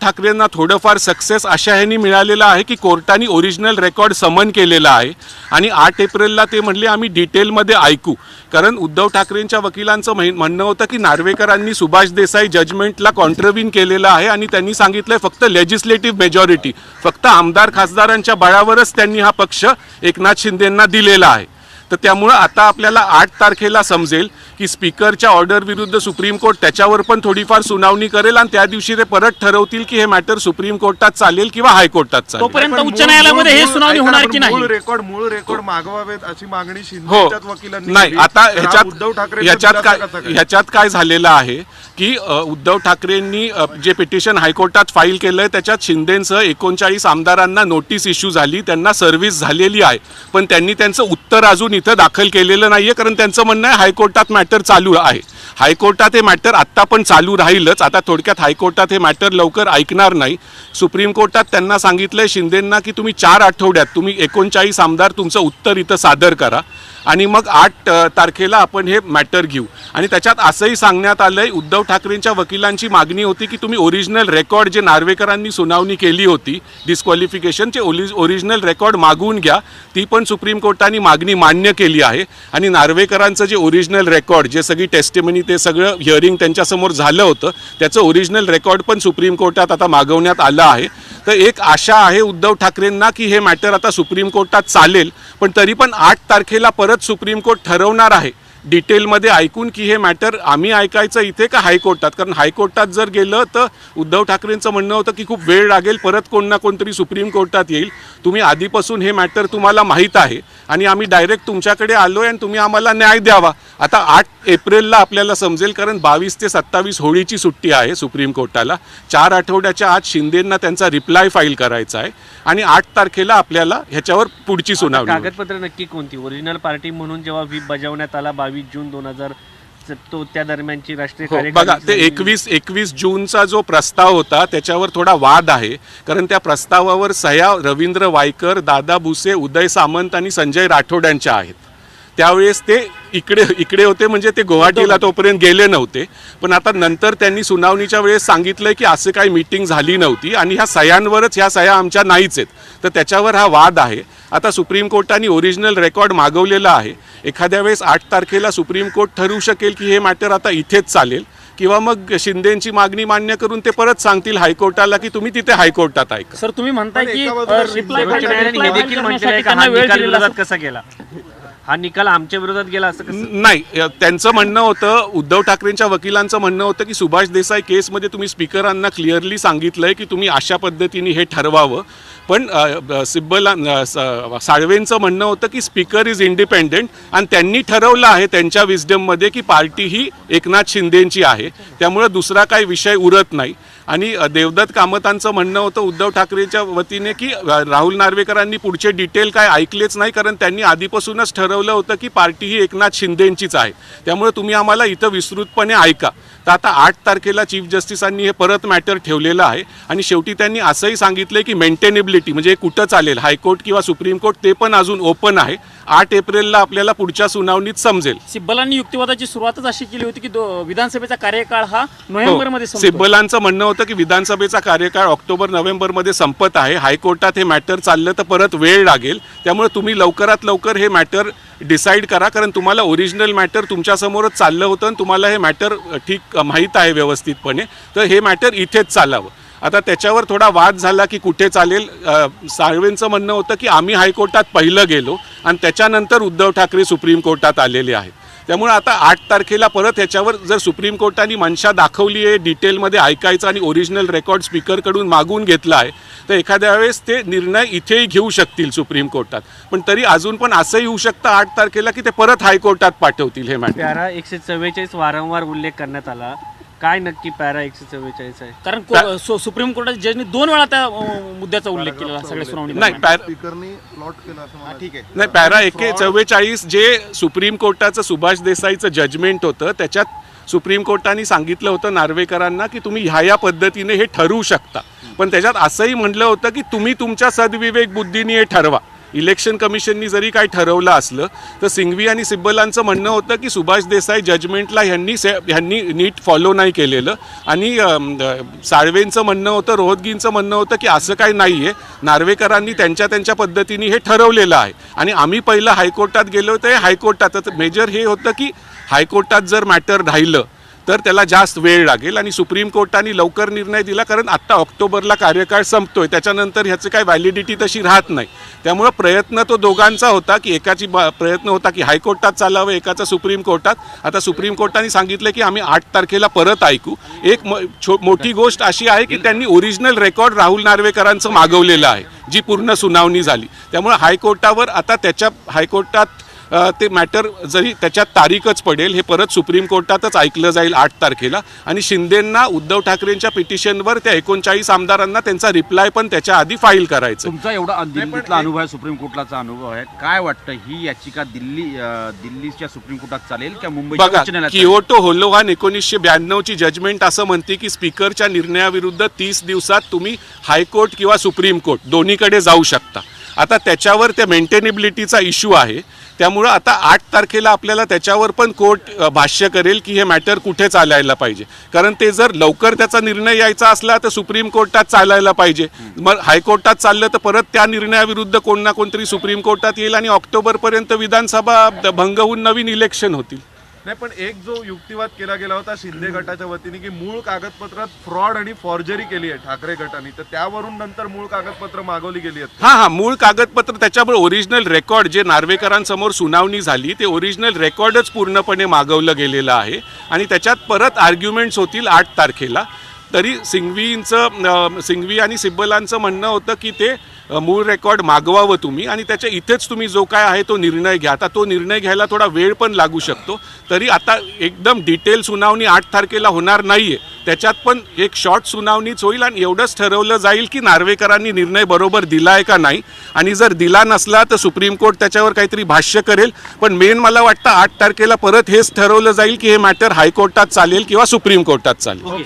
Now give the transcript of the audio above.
ठाकरेंना थोडंफार सक्सेस अशा ह्यानी मिळालेलं आहे की कोर्टाने ओरिजिनल रेकॉर्ड समन केलेला आहे. आणि आठ एप्रिलला ते म्हणले आम्ही डिटेलमध्ये ऐकू. कारण उद्धव ठाकरेंच्या वकिलांचं म्हण- म्हणणं होतं की नार्वेकरांनी सुभाष देसाई जजमेंटला कॉन्ट्रव्हिन केलेलं आहे आणि त्यांनी सांगितलंय फक्त लेजिस्लेटिव्ह मेजॉरिटी फक्त आमदार खासदारांच्या बळावरच त्यांनी हा पक्ष एकनाथ शिंदेंना दिलेला आहे. तर त्यामुळं आता आपल्याला आठ तारखेला समजेल की स्पीकरच्या ऑर्डर विरुद्ध सुप्रीम कोर्ट त्याच्यावर पण थोडीफार सुनावणी करेल आणि त्या दिवशी ते परत ठरवतील की हे मॅटर सुप्रीम कोर्टात चालेल किंवा हायकोर्टात चालेल. तोपर्यंत उच्च मूळ- न्यायालयामध्ये हे मूळ- सुनावणी होणार की मूळ नाही रेकॉर्ड मूळ रेकॉर्ड मागवावेत अशी मागणी हो. वकिलांनी नाही केली. आता तर हा ह्याच्यात उद्धव ठाकरे ह्याच्यात काय ह्याच्यात काय झालेलं आहे? की उद्धव ठाकरेंनी जे पिटिशन हायकोर्टात फाईल केलं आहे त्याच्यात शिंदेंसह एकोणचाळीस आमदारांना नोटीस इश्यू झाली त्यांना सर्व्हिस झालेली आहे. पण त्यांनी त्यांचं उत्तर अजून इथं दाखल केलेलं नाही आहे कारण त्यांचं म्हणणं आहे हायकोर्टात मॅटर चालू आहे. हायकोर्टात हे मॅटर आत्ता पण चालू राहीलच. आता थोडक्यात हायकोर्टात हे मॅटर लवकर ऐकणार नाही. सुप्रीम कोर्टात त्यांना सांगितलं आहे शिंदेंना की तुम्ही चार आठवड्यात तुम्ही एकोणचाळीस आमदार तुमचं उत्तर इथं सादर करा. आणि मग आठ तारखेला आपण हे मॅटर घेऊ. आणि त्याच्यात असंही सांगण्यात आलं आहे उद्धव ठाकरेंच्या वकिलांची मागणी होती की तुम्ही ओरिजिनल रेकॉर्ड जे नार्वेकरांनी सुनावणी केली होती डिस्क्वालिफिकेशनचे ओरिजिनल रेकॉर्ड मागवून घ्या ती पण सुप्रीम कोर्टाने मागणी मान्य केली आहे. आणि नार्वेकरांचं जे ओरिजिनल रेकॉर्ड जे सगळी टेस्टिमनी ते सगळं हिअरिंग त्यांच्यासमोर झालं होतं त्याचं ओरिजिनल रेकॉर्ड पण सुप्रीम कोर्टात आता मागवण्यात आलं आहे. तर एक आशा आहे उद्धव ठाकरेंना की हे मॅटर आता सुप्रीम कोर्टात चालेल पण तरी पण आठ तारखेला परत सुप्रीम कोर्ट ठरवणार आहे. डिटेलमध्ये ऐकून की हे मॅटर आम्ही ऐकायचं इथे का हायकोर्टात? कारण हायकोर्टात जर गेलं तर उद्धव ठाकरेंचं म्हणणं होतं की खूप वेळ लागेल परत कोण ना कोणतरी सुप्रीम कोर्टात येईल. तुम्ही आधीपासून हे मॅटर तुम्हाला माहीत आहे आणि आम्ही डायरेक्ट तुमच्याकडे आलो आहे आणि तुम्ही आम्हाला न्याय द्यावा. आता आठ एप्रिलला आपल्याला समजेल कारण बावीस ते सत्तावीस होळीची सुट्टी आहे सुप्रीम कोर्टाला. चार आठवड्याच्या आत शिंदेंना त्यांचा रिप्लाय फाईल करायचा आहे आणि आठ तारखेला आपल्याला ह्याच्यावर पुढची सुनावणी. कागदपत्र नक्की कोणती? ओरिजिनल पार्टी म्हणून जेव्हा व्हीप बजावण्यात आला बावीस जून दोन हजार तो त्या दरम्यानची राष्ट्रीय हो, बघा ते. एकवीस एकवीस जूनचा जो प्रस्ताव होता त्याच्यावर थोडा वाद आहे कारण त्या प्रस्तावावर सह्या रवींद्र वायकर दादा भुसे उदय सामंत आणि संजय राठोड यांच्या आहेत त्यावेळेस ते इकडे इकडे होते म्हणजे ते गुवाहाटीला तोपर्यंत गेले नव्हते. पण आता नंतर त्यांनी सुनावणीच्या वेळेस सांगितलंय की असं काही मीटिंग झाली नव्हती आणि ह्या सह्यांवरच ह्या सह्या आमच्या नाहीच आहेत. तर त्याच्यावर हा वाद आहे. आता सुप्रीम कोर्टाने ओरिजिनल रेकॉर्ड मागवलेला आहे. एखाद्या वेळेस आठ तारखेला सुप्रीम कोर्ट ठरवू शकेल की हे मॅटर आता इथेच चालेल. किंवा मग शिंदेची मागणी मान्य करून ते परत सांगतील हायकोर्टाला की तुम्ही तिथे हायकोर्टात ऐका सर तुम्ही म्हणताय की रिप्लाय हे देखील आहे कसा गेला? हा निकाल आमच्या विरोधात गेला असं कसं? नाही त्यांचं म्हणणं होतं उद्धव ठाकरेंच्या वकिलांचं म्हणणं होतं की सुभाष देसाई केसमध्ये तुम्ही स्पीकरांना क्लिअरली सांगितलंय की तुम्ही अशा पद्धतीने हे ठरवावं. पण सिब्बल स- साळवेंचं म्हणणं होतं की स्पीकर इज इंडिपेंडेंट आणि त्यांनी ठरवलं आहे त्यांच्या विजडममध्ये की पार्टी ही एकनाथ शिंदेची आहे. त्यामुळे दुसरा काही विषय उरत नाही. आणि देवदत्त कामतांचं म्हणणं होतं उद्धव ठाकरेच्या वतीने की राहुल नार्वेकरांनी पुढचे डिटेल काय ऐकलेच नाही कारण त्यांनी आधीपासूनच ठरवलं होतं की पार्टी ही एकनाथ शिंदेंचीच आहे. त्यामुळे तुम्ही आम्हाला इथं विस्तृतपणे ऐका. तर आता आठ तारखेला चीफ जस्टिसांनी हे परत मॅटर ठेवलेलं आहे आणि शेवटी त्यांनी असंही सांगितलं की मेंटेनेबिलिटी म्हणजे हे कुठं चालेल हायकोर्ट किंवा सुप्रीम कोर्ट ते पण अजून ओपन आहे. आठ एप्रिलला आपल्याला पुढच्या सुनावणीत समजेल. सिब्बलांनी युक्तिवादाची सुरुवातच अशी केली होती की विधानसभेचा कार्यकाळ हा नोव्हेंबरमध्ये हो. सिब्बलांचं म्हणणं होतं की विधानसभेचा कार्यकाळ ऑक्टोबर नोव्हेंबरमध्ये संपत आहे. हायकोर्टात हे मॅटर चाललं तर परत वेळ लागेल. त्यामुळे तुम्ही लवकरात लवकर हे मॅटर डिसाईड करा कारण तुम्हाला ओरिजिनल मॅटर तुमच्यासमोरच चाललं होतं आणि तुम्हाला हे मॅटर ठीक माहीत आहे व्यवस्थितपणे. तर हे मॅटर इथेच चालावं. आता त्याच्यावर थोडा वाद झाला की कुठे चालेल. साळवेंचं म्हणणं होतं की आम्ही हायकोर्टात पहिलं गेलो आणि त्याच्यानंतर उद्धव ठाकरे सुप्रीम कोर्टात आलेले आहेत. त्यामुळे आता आठ तारखेला परत ह्याच्यावर जर सुप्रीम कोर्टाने मनशा दाखवली आहे डिटेलमध्ये ऐकायचं आणि ओरिजिनल रेकॉर्ड स्पीकरकडून मागून घेतला आहे तर एखाद्या वेळेस ते निर्णय इथेही घेऊ शकतील सुप्रीम कोर्टात. पण तरी अजून पण असंही होऊ शकतं आठ तारखेला की ते परत हायकोर्टात पाठवतील हे मॅडम एकशे चव्वेचाळीस वारंवार उल्लेख करण्यात आला. काय नक्की पॅरा एकशे चव्वेचाळीस आहे? कारण को- सु- सुप्रीम कोर्टाच्या जजनी दोन वेळा त्या अं, मुद्द्याचा उल्लेख केलेला सगळ्या सुनावणी नाही पॅर स्पीकरनी प्लॉट केला असं मला ठीक आहे. नाही पॅरा एके चव्वेचाळीस जे सुप्रीम कोर्टाचं सुभाष देसाईचं जजमेंट होतं त्याच्यात सुप्रीम कोर्टाने सांगितलं होतं नार्वेकरांना की तुम्ही ह्या या पद्धतीने हे ठरवू शकता. पण त्याच्यात असंही म्हटलं होतं की तुम्ही तुमच्या सदविवेक बुद्धीने हे ठरवा. इलेक्शन कमिशननी जरी काही ठरवलं असलं तर सिंघवी आणि सिब्बलांचं म्हणणं होतं की सुभाष देसाई जजमेंटला ह्यांनी से ह्यांनी नीट फॉलो नाही केलेलं. आणि साळवेंचं म्हणणं होतं रोहतगींचं म्हणणं होतं की असं काही नाही आहे नार्वेकरांनी त्यांच्या त्यांच्या पद्धतीने हे ठरवलेलं आहे. आणि आम्ही पहिलं हायकोर्टात गेलो तर हायकोर्टात. मेजर हे होतं की हायकोर्टात जर मॅटर राहिलं तर त्याला जास्त वेळ लागेल आणि सुप्रीम कोर्टाने लवकर निर्णय दिला कारण आत्ता ऑक्टोबरला कार्यकाळ संपतो आहे त्याच्यानंतर ह्याचं काही व्हॅलिडिटी तशी राहत नाही. त्यामुळं प्रयत्न तो दोघांचा होता की एकाची प्रयत्न होता की हायकोर्टात चालावं एकाचा सुप्रीम कोर्टात. आता सुप्रीम कोर्टाने सांगितलं की आम्ही आठ तारखेला परत ऐकू. एक म- छो- मोठी गोष्ट अशी आहे की त्यांनी ओरिजिनल रेकॉर्ड राहुल नार्वेकरांचं मागवलेलं आहे जी पूर्ण सुनावणी झाली. त्यामुळे हायकोर्टावर आता त्याच्या हायकोर्टात ते मॅटर जरी त्याच्यात तारीखच पडेल हे परत सुप्रीम कोर्टातच ऐकलं जाईल आठ तारखेला. आणि शिंदेंना उद्धव ठाकरेंच्या पिटिशनवर त्या एकोणचाळीस आमदारांना त्यांचा रिप्लाय पण त्याच्या आधी फाईल करायचं तुमचा एवढा दिल्लीतला अनुभव आहे सुप्रीम कोर्टाचा अनुभव आहे. काय वाटतं ही याचिका दिल्ली दिल्लीच्या सुप्रीम कोर्टात चालेल किंवा मुंबईच्या बघा? किओटो होलोहान एकोणीसशे ब्याण्णवची जजमेंट असं म्हणते की स्पीकरच्या निर्णयाविरुद्ध तीस दिवसात तुम्ही हायकोर्ट किंवा सुप्रीम कोर्ट दोन्हीकडे जाऊ शकता. आता त्याच्यावर त्या मेंटेनेबिलिटीचा इश्यू आहे. त्यामुळं आता आठ तारखेला आपल्याला त्याच्यावर पण कोर्ट भाष्य करेल की हे मॅटर कुठे चालायला पाहिजे. कारण ते जर लवकर त्याचा निर्णय यायचा असला तर सुप्रीम कोर्टात चालायला पाहिजे. मग हायकोर्टात चाललं तर परत त्या निर्णयाविरुद्ध कोण ना कोणतरी सुप्रीम कोर्टात येईल आणि ऑक्टोबरपर्यंत विधानसभा भंग होऊन नवीन इलेक्शन होतील. नाही पण एक जो युक्तिवाद केला गेला होता शिंदे गटाच्या वतीने की मूळ कागदपत्रात फ्रॉड आणि फॉर्जरी केली आहे ठाकरे गटाने तर त्यावरून नंतर मूळ कागदपत्र मागवली गेली आहेत हा हा मूळ कागदपत्र त्याच्यावर ओरिजिनल रेकॉर्ड जे नार्वेकरांसमोर सुनावणी झाली ते ओरिजिनल रेकॉर्डच पूर्णपणे मागवलं गेलेलं आहे. आणि त्याच्यात परत आर्ग्युमेंट्स होतील आठ तारखेला. तरी सिंघवींचं सिंघवी आणि सिब्बलांचं म्हणणं होतं की ते मूळ रेकॉर्ड मागवावं तुम्ही आणि त्याच्या इथेच तुम्ही जो काय आहे तो निर्णय घ्या. आता तो निर्णय घ्यायला थोडा वेळ पण लागू शकतो. तरी आता एकदम डिटेल सुनावणी आठ तारखेला होणार नाही आहे त्याच्यात पण एक शॉर्ट सुनावणीच होईल आणि एवढंच ठरवलं जाईल की नार्वेकरांनी निर्णय बरोबर दिला आहे का नाही. आणि जर दिला नसला तर सुप्रीम कोर्ट त्याच्यावर काहीतरी भाष्य करेल. पण मेन मला वाटतं आठ तारखेला परत हेच ठरवलं जाईल की हे मॅटर हायकोर्टात चालेल किंवा सुप्रीम कोर्टात चालेल.